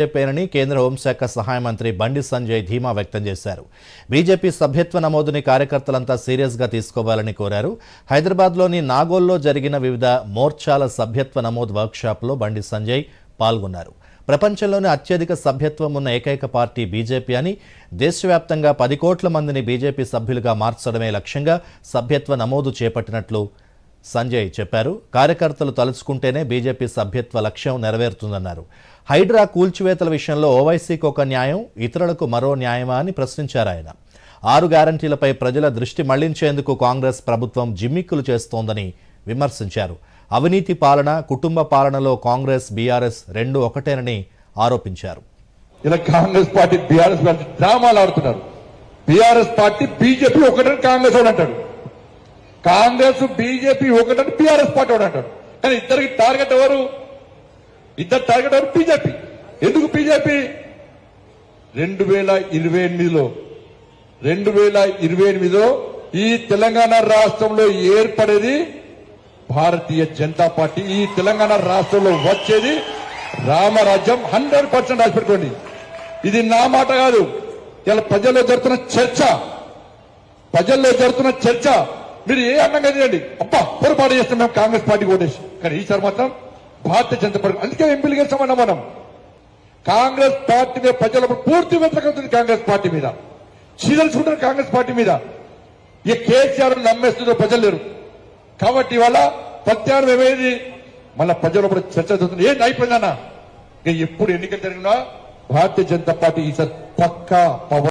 చెప్పారని కేంద్ర హోంశాఖ సహాయ మంత్రి బండి సంజయ్ ధీమా వ్యక్తం చేశారు. బీజేపీ సభ్యత్వ నమోదుని కార్యకర్తలంతా సీరియస్గా తీసుకోవాలని కోరారు. హైదరాబాద్లోని నాగోల్లో జరిగిన వివిధ మోర్చాల సభ్యత్వ నమోదు వర్క్షాప్లో బండి సంజయ్ పాల్గొన్నారు. ప్రపంచంలోనే అత్యధిక సభ్యత్వం ఉన్న ఏకైక పార్టీ బీజేపీ అని దేశవ్యాప్తంగా పది కోట్ల మందిని బీజేపీ సభ్యులుగా మార్చడమే లక్ష్యంగా సభ్యత్వ నమోదు చేపట్టినట్లు సంజయ్ చెప్పారు. కార్యకర్తలు తలుచుకుంటేనే బీజేపీ సభ్యత్వ లక్ష్యం నెరవేరుతుందన్నారు. హైడ్రా కూల్చివేతల విషయంలో ఓవైసీకి ఒక న్యాయం ఇతరులకు మరో న్యాయమా అని ప్రశ్నించారు ఆయన. ఆరు గ్యారంటీలపై ప్రజల దృష్టి మళ్ళించేందుకు కాంగ్రెస్ ప్రభుత్వం జిమ్మిక్కులు చేస్తోందని విమర్శించారు. అవినీతి పాలన కుటుంబ పాలనలో కాంగ్రెస్ బీఆర్ఎస్ రెండు ఒకటేనని ఆరోపించారు. ఇలా కాంగ్రెస్ పార్టీ బీఆర్ఎస్ డ్రామాలు ఆడుతున్నారు. బీఆర్ఎస్ పార్టీ బీజేపీ ఒకటే కాంగ్రెస్ అంటాడు. కాంగ్రెస్ బీజేపీ ఒకటని బీఆర్ఎస్ పార్టీ వాడు అంటాడు. కానీ ఇద్దరికి టార్గెట్ ఎవరు? ఇద్దరు టార్గెట్ ఎవరు? బీజేపీ. ఎందుకు బీజేపీ? రెండు వేల ఇరవై ఎనిమిదిలో రెండు వేల ఇరవై ఎనిమిదిలో ఈ తెలంగాణ రాష్ట్రంలో ఏర్పడేది భారతీయ జనతా పార్టీ. ఈ తెలంగాణ రాష్ట్రంలో వచ్చేది రామరాజ్యం హండ్రెడ్ పర్సెంట్ రాసిపెట్టుకోండి. ఇది నా మాట కాదు. ఇలా ప్రజల్లో జరుగుతున్న చర్చ ప్రజల్లో జరుగుతున్న చర్చ మీరు ఏ అన్నంగా చేయండి అబ్బా పొరపాటు చేస్తాం మేము కాంగ్రెస్ పార్టీ ఓటేసి. కానీ ఈసారి మాత్రం భారతీయ జనతా పార్టీ అందుకే ఎంపీలు గెలిచామన్నా మనం. కాంగ్రెస్ పార్టీ మీద ప్రజల పూర్తి వ్యతిరేకత కాంగ్రెస్ పార్టీ మీద. చీదలుచుకుంటారు కాంగ్రెస్ పార్టీ మీద. ఈ కేసీఆర్ నమ్మేస్తుందో ప్రజలు లేరు. కాబట్టి ఇవాళ ప్రత్యామ్నాయం ఏమైంది మళ్ళా ప్రజల చర్చ జరుగుతుంది. ఏంటి అయిపోయిందన్నా? ఎప్పుడు ఎన్నికలు జరిగినా భారతీయ జనతా పార్టీ ఈసారి పక్కా పవర్